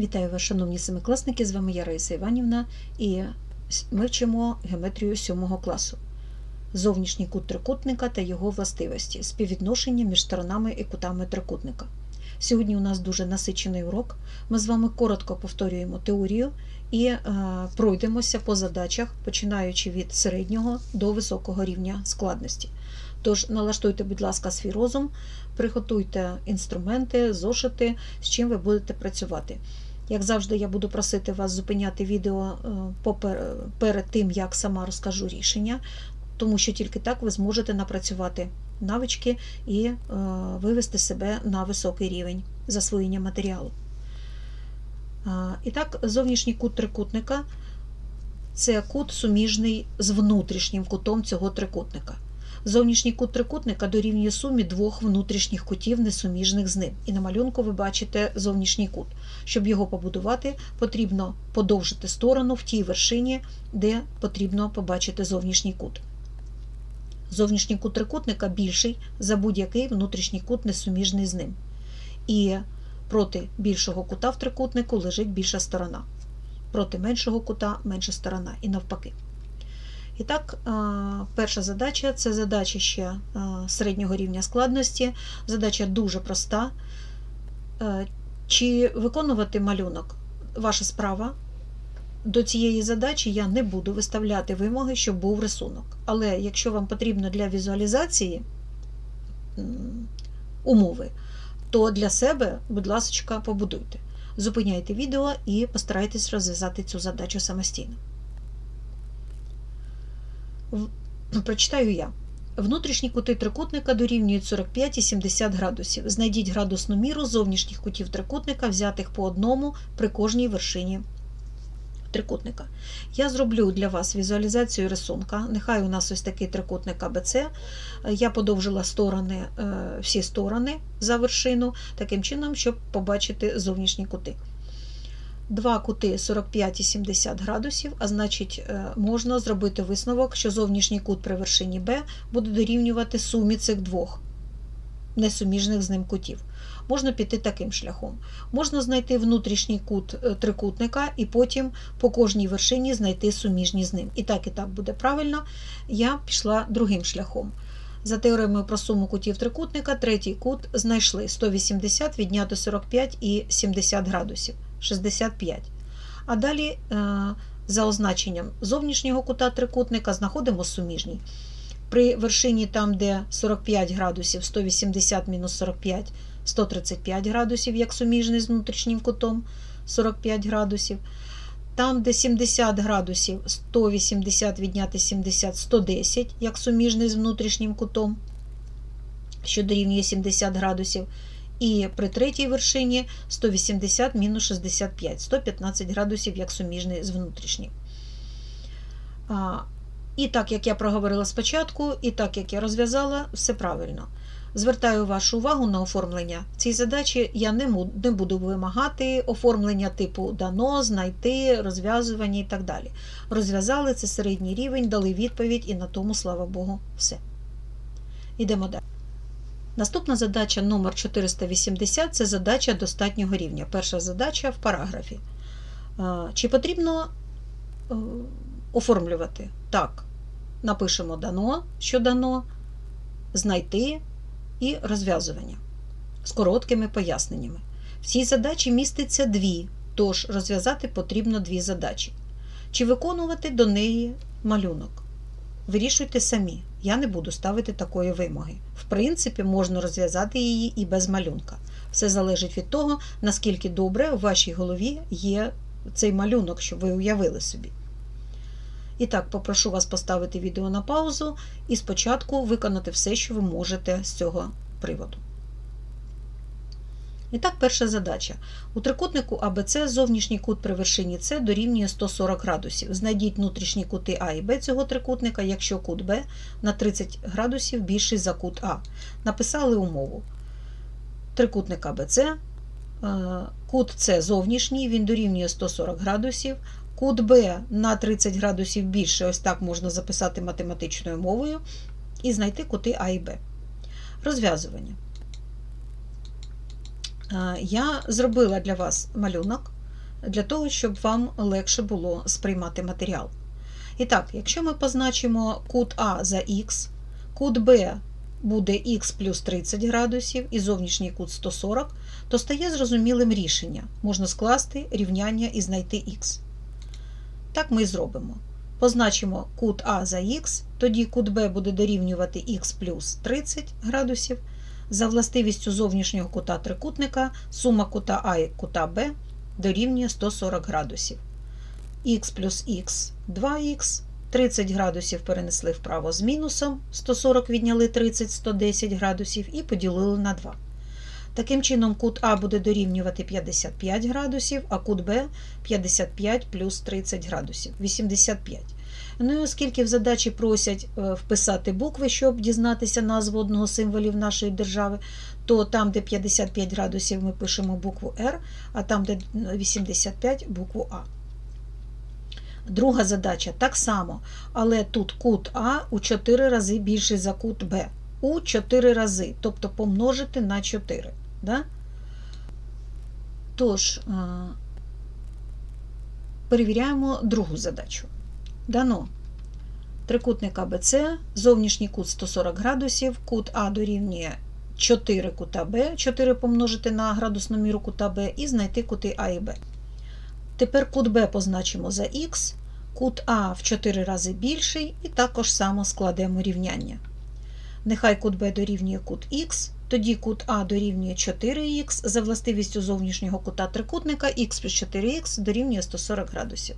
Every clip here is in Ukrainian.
Вітаю вас, шановні семикласники! З вами я Раїса Іванівна, і ми вчимо геометрію 7 класу. Зовнішній кут трикутника та його властивості, співвідношення між сторонами і кутами трикутника. Сьогодні у нас дуже насичений урок. Ми з вами коротко повторюємо теорію і е, пройдемося по задачах, починаючи від середнього до високого рівня складності. Тож налаштуйте, будь ласка, свій розум, приготуйте інструменти, зошити, з чим ви будете працювати. Як завжди, я буду просити вас зупиняти відео е, перед тим, як сама розкажу рішення, тому що тільки так ви зможете напрацювати навички і е, вивести себе на високий рівень засвоєння матеріалу. І так, зовнішній кут трикутника це кут суміжний з внутрішнім кутом цього трикутника. Зовнішній кут трикутника дорівнює сумі двох внутрішніх кутів, несуміжних з ним. І на малюнку ви бачите зовнішній кут. Щоб його побудувати, потрібно подовжити сторону в тій вершині, де потрібно побачити зовнішній кут. Зовнішній кут трикутника більший за будь-який внутрішній кут, несуміжний з ним. І проти більшого кута в трикутнику лежить більша сторона. Проти меншого кута менша сторона. І навпаки. І так, перша задача це задача ще середнього рівня складності. Задача дуже проста. Чи виконувати малюнок? Ваша справа. До цієї задачі я не буду виставляти вимоги, щоб був рисунок. Але якщо вам потрібно для візуалізації умови, то для себе, будь ласка, побудуйте. Зупиняйте відео і постарайтесь розв'язати цю задачу самостійно. Прочитаю я. Внутрішні кути трикутника дорівнюють 45 і 70 градусів. Знайдіть градусну міру зовнішніх кутів трикутника, взятих по одному при кожній вершині трикутника. Я зроблю для вас візуалізацію рисунка. Нехай у нас ось такий трикутник АБЦ. Я подовжила сторони, всі сторони за вершину, таким чином, щоб побачити зовнішні кути. Два кути 45 і 70 градусів, а значить, можна зробити висновок, що зовнішній кут при вершині Б буде дорівнювати сумі цих двох несуміжних з ним кутів. Можна піти таким шляхом. Можна знайти внутрішній кут трикутника і потім по кожній вершині знайти суміжні з ним. І так, і так буде правильно. Я пішла другим шляхом. За теоремою про суму кутів трикутника, третій кут знайшли 180 відняти 45 і 70 градусів 65. А далі, за означенням зовнішнього кута трикутника, знаходимо суміжній. При вершині, там, де 45 градусів, 180 мінус 45, 135 градусів, як суміжний з внутрішнім кутом 45 градусів. Там, де 70 градусів, 180 відняти 70, 110, як суміжний з внутрішнім кутом, що дорівнює 70 градусів. І при третій вершині 180 мінус 65, 115 градусів, як суміжний з внутрішнім. І так, як я проговорила спочатку, і так, як я розв'язала, все правильно. Звертаю вашу увагу на оформлення цій задачі. Я не буду вимагати оформлення типу дано, знайти, розв'язування і так далі. Розв'язали це середній рівень, дали відповідь, і на тому, слава Богу, все. Ідемо далі. Наступна задача номер 480 це задача достатнього рівня. Перша задача в параграфі. Чи потрібно оформлювати? Так, напишемо дано, що дано, знайти і розв'язування з короткими поясненнями. В цій задачі міститься дві, тож розв'язати потрібно дві задачі. Чи виконувати до неї малюнок? Вирішуйте самі. Я не буду ставити такої вимоги. В принципі, можна розв'язати її і без малюнка. Все залежить від того, наскільки добре в вашій голові є цей малюнок, щоб ви уявили собі. І так, попрошу вас поставити відео на паузу і спочатку виконати все, що ви можете з цього приводу. І так, перша задача. У трикутнику АБЦ зовнішній кут при вершині С дорівнює 140 градусів. Знайдіть внутрішні кути А і Б цього трикутника, якщо кут Б на 30 градусів більший за кут А. Написали умову. Трикутник АБЦ, кут С зовнішній, він дорівнює 140 градусів. Кут Б на 30 градусів більше, ось так можна записати математичною мовою, і знайти кути А і Б. Розв'язування. Я зробила для вас малюнок. для того, щоб вам легше було сприймати матеріал. І так, якщо ми позначимо кут А за х, кут Б буде х плюс 30 градусів і зовнішній кут 140, то стає зрозумілим рішення. Можна скласти рівняння і знайти х. Так ми і зробимо. Позначимо кут А за х, тоді кут Б буде дорівнювати х плюс 30 градусів. За властивістю зовнішнього кута трикутника сума кута А і кута Б дорівнює 140 градусів. х плюс х 2х, 30 градусів перенесли вправо з мінусом, 140 відняли 30, 110 градусів і поділили на 2. Таким чином, кут А буде дорівнювати 55 градусів, а кут Б 55 плюс 30 градусів 85. Ну і оскільки в задачі просять е, вписати букви, щоб дізнатися назву одного символів нашої держави, то там, де 55 градусів, ми пишемо букву R, а там, де 85 букву А. Друга задача так само, але тут кут А у 4 рази більший за кут Б. У 4 рази, тобто помножити на 4. Да? Тож, е, перевіряємо другу задачу. Дано трикутник АБЦ, зовнішній кут 140 градусів, кут А дорівнює 4 кута Б, 4 помножити на градусну міру кута Б і знайти кути А і Б. Тепер кут Б позначимо за х, кут А в 4 рази більший, і також само складемо рівняння. Нехай кут Б дорівнює кут Х, тоді кут А дорівнює 4х, за властивістю зовнішнього кута трикутника х плюс 4х дорівнює 140 градусів.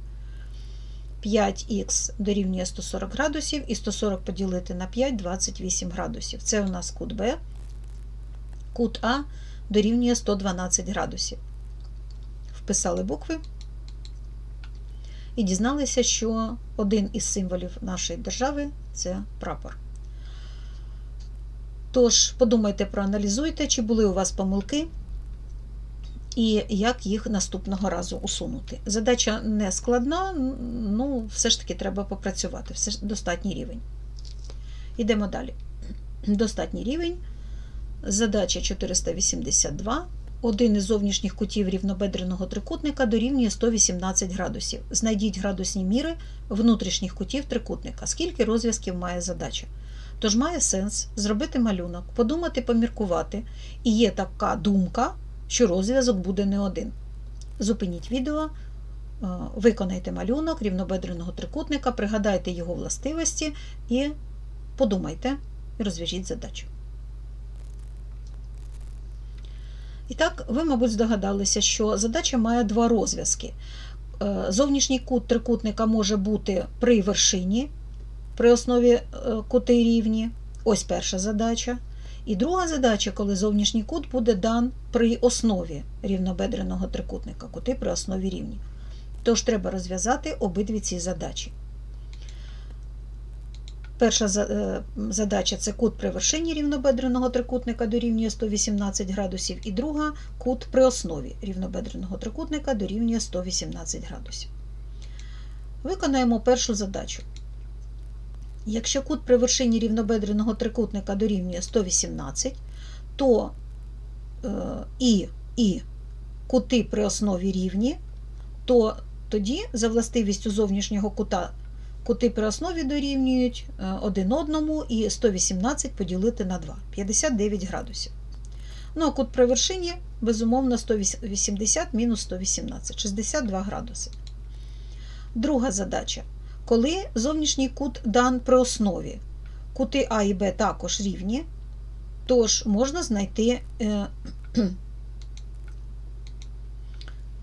5х дорівнює 140 градусів і 140 поділити на 5 28 градусів. Це у нас кут Б. Кут А дорівнює 112 градусів. Вписали букви і дізналися, що один із символів нашої держави це прапор. Тож, подумайте, проаналізуйте, чи були у вас помилки, і як їх наступного разу усунути. Задача не складна, ну, все ж таки треба попрацювати, все ж достатній рівень. Йдемо далі. Достатній рівень. Задача 482. Один із зовнішніх кутів рівнобедреного трикутника дорівнює 118 градусів. Знайдіть градусні міри внутрішніх кутів трикутника. Скільки розв'язків має задача? Тож має сенс зробити малюнок, подумати, поміркувати. І є така думка, що розв'язок буде не один. Зупиніть відео, е, виконайте малюнок рівнобедреного трикутника, пригадайте його властивості і подумайте, і розв'яжіть задачу. І так, ви, мабуть, здогадалися, що задача має два розв'язки. Е, зовнішній кут трикутника може бути при вершині, при основі е, кути рівні. Ось перша задача. І друга задача, коли зовнішній кут буде дан при основі рівнобедреного трикутника, кути при основі рівні. Тож треба розв'язати обидві ці задачі. Перша е, задача це кут при вершині рівнобедреного трикутника дорівнює 118 градусів, і друга кут при основі рівнобедреного трикутника дорівнює 118 градусів. Виконаємо першу задачу. Якщо кут при вершині рівнобедреного трикутника дорівнює 118, то е, і, і кути при основі рівні, то тоді за властивістю зовнішнього кута Кути при основі дорівнюють е, один одному і 118 поділити на 2 59 градусів. Ну, а кут при вершині, безумовно, 180 мінус 118 62 градуси. Друга задача. Коли зовнішній кут дан при основі, кути А і Б також рівні, тож можна знайти е,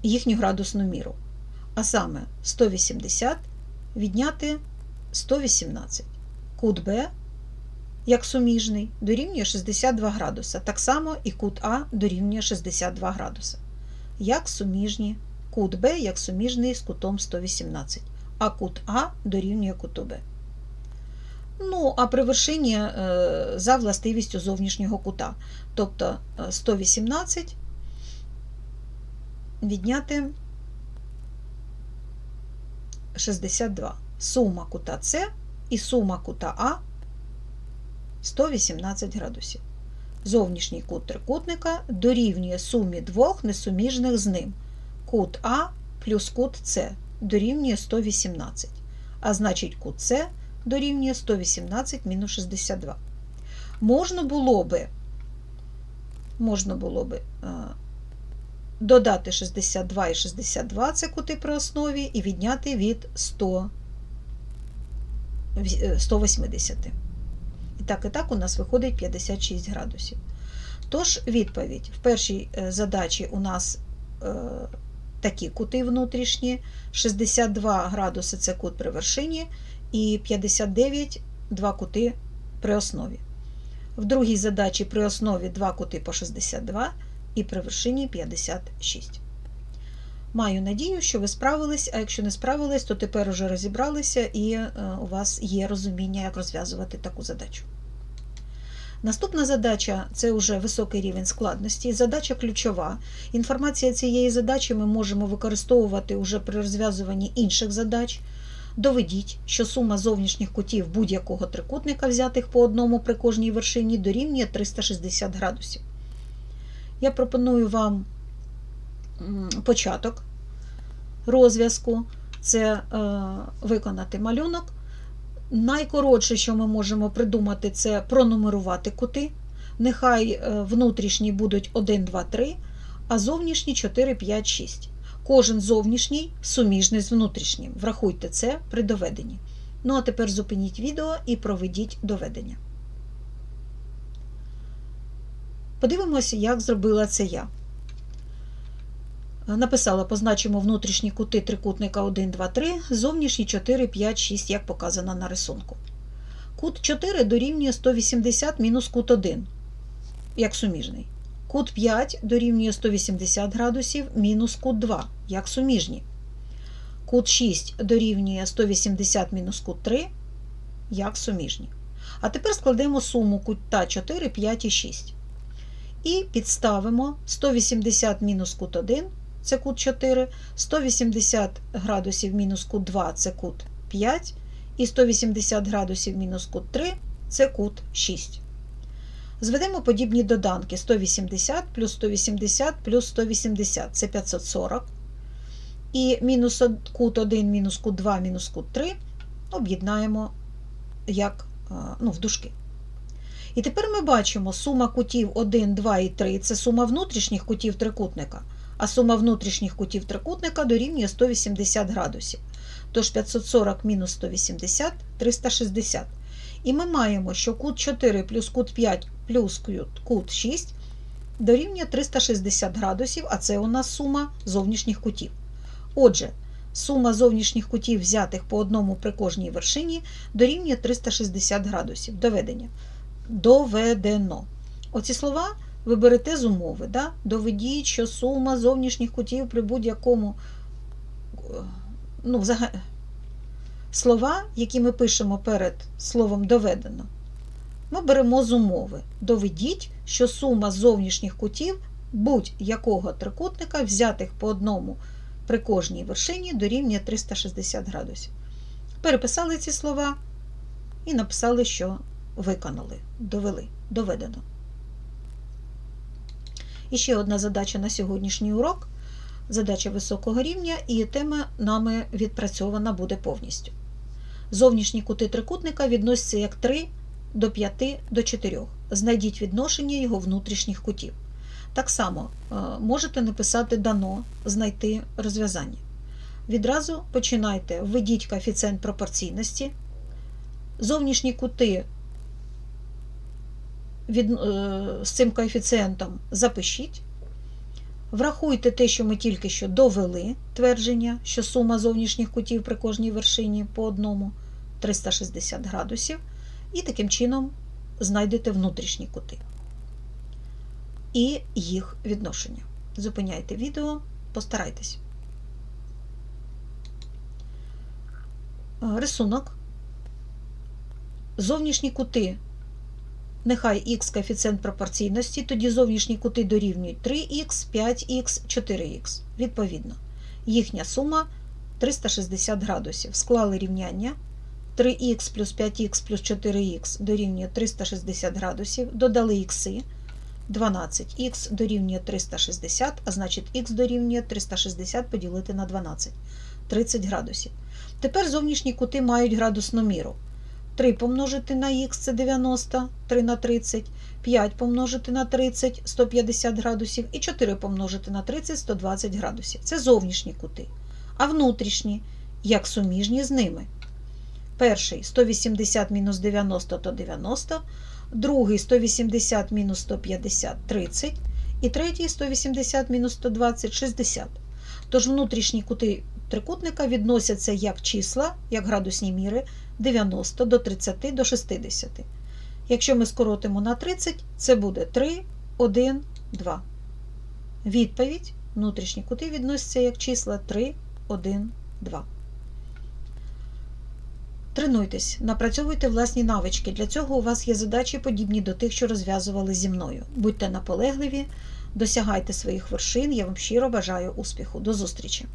їхню градусну міру. А саме 180 відняти 118. Кут Б, як суміжний, дорівнює 62 градуса. Так само і кут А дорівнює 62 градуса. Як суміжні, кут Б як суміжний з кутом 118, а кут А дорівнює куту Б. Ну, а при вершині е, за властивістю зовнішнього кута. Тобто 118 е, відняти 62. Сума кута С і сума кута А 118 градусів. Зовнішній кут трикутника дорівнює сумі двох несуміжних з ним. Кут А плюс кут С дорівнює 118. А значить, С дорівнює 118 мінус 62. Можна було би, можна було би е, додати 62 і 62 це кути при основі, і відняти від 100, е, 180. І так, і так у нас виходить 56 градусів. Тож, відповідь: в першій е, задачі у нас е, такі кути внутрішні, 62 градуси це кут при вершині, і 59 два кути при основі. В другій задачі при основі два кути по 62 і при вершині 56. Маю надію, що ви справились, а якщо не справились, то тепер уже розібралися і е, у вас є розуміння, як розв'язувати таку задачу. Наступна задача це вже високий рівень складності. Задача ключова. Інформація цієї задачі ми можемо використовувати уже при розв'язуванні інших задач. Доведіть, що сума зовнішніх кутів будь-якого трикутника, взятих по одному при кожній вершині, дорівнює 360 градусів. Я пропоную вам початок розв'язку це е, виконати малюнок. Найкоротше, що ми можемо придумати, це пронумерувати кути. Нехай е, внутрішні будуть 1, 2, 3, а зовнішні 4, 5, 6. Кожен зовнішній суміжний з внутрішнім. Врахуйте це при доведенні. Ну, а тепер зупиніть відео і проведіть доведення. Подивимося, як зробила це я. Написала, позначимо внутрішні кути трикутника 1, 2, 3, зовнішні 4, 5, 6, як показано на рисунку. Кут 4 дорівнює 180 мінус кут 1, як суміжний. Кут 5 дорівнює 180 градусів мінус кут 2, як суміжні. Кут 6 дорівнює 180 мінус кут 3, як суміжні. А тепер складемо суму кута 4, 5 і 6. І підставимо 180 мінус кут 1 це кут 4, 180 градусів мінус кут 2 це кут 5, і 180 градусів мінус кут 3 це кут 6. Зведемо подібні доданки 180 плюс 180 плюс 180 це 540. І мінус кут 1 мінус кут 2 мінус кут 3 об'єднаємо як ну, в дужки. І тепер ми бачимо сума кутів 1, 2 і 3 це сума внутрішніх кутів трикутника а сума внутрішніх кутів трикутника дорівнює 180 градусів. Тож 540 мінус 180 360. І ми маємо, що кут 4 плюс кут 5 плюс кут 6 дорівнює 360 градусів, а це у нас сума зовнішніх кутів. Отже, сума зовнішніх кутів, взятих по одному при кожній вершині, дорівнює 360 градусів. Доведення. Доведено. Оці слова ви берете з умови, да? доведіть, що сума зовнішніх кутів при будь-якому ну, взагалі, слова, які ми пишемо перед словом доведено, ми беремо з умови. Доведіть, що сума зовнішніх кутів будь-якого трикутника, взятих по одному при кожній вершині, дорівнює 360 градусів. Переписали ці слова і написали, що виконали, довели, доведено. І ще одна задача на сьогоднішній урок задача високого рівня, і тема нами відпрацьована буде повністю. Зовнішні кути трикутника відносяться як 3 до 5 до 4. Знайдіть відношення його внутрішніх кутів. Так само е, можете написати дано, знайти розв'язання. Відразу починайте, введіть коефіцієнт пропорційності. Зовнішні кути від, е, з цим коефіцієнтом запишіть. Врахуйте те, що ми тільки що довели твердження, що сума зовнішніх кутів при кожній вершині по одному 360 градусів, і таким чином знайдете внутрішні кути і їх відношення. Зупиняйте відео, постарайтесь. Рисунок. Зовнішні кути Нехай х коефіцієнт пропорційності, тоді зовнішні кути дорівнюють 3х, 5х, 4х. Відповідно, їхня сума 360 градусів. Склали рівняння 3х плюс 5х плюс 4х дорівнює 360 градусів, додали ікси. 12. Х дорівнює 360, а значить х дорівнює 360 поділити на 12. 30 градусів. Тепер зовнішні кути мають градусну міру. 3 помножити на х це 90, 3 на 30, 5 помножити на 30 150 градусів і 4 помножити на 30 120 градусів. Це зовнішні кути. А внутрішні, як суміжні з ними. Перший 180 мінус 90 то 90, другий 180 мінус 150 30, і третій 180 мінус 120 60. Тож внутрішні кути трикутника відносяться як числа, як градусні міри 90 до 30 до 60. Якщо ми скоротимо на 30, це буде 3, 1, 2. Відповідь внутрішні кути відносяться як числа 3, 1, 2. Тренуйтесь, напрацьовуйте власні навички. Для цього у вас є задачі, подібні до тих, що розв'язували зі мною. Будьте наполегливі, досягайте своїх вершин. Я вам щиро бажаю успіху. До зустрічі!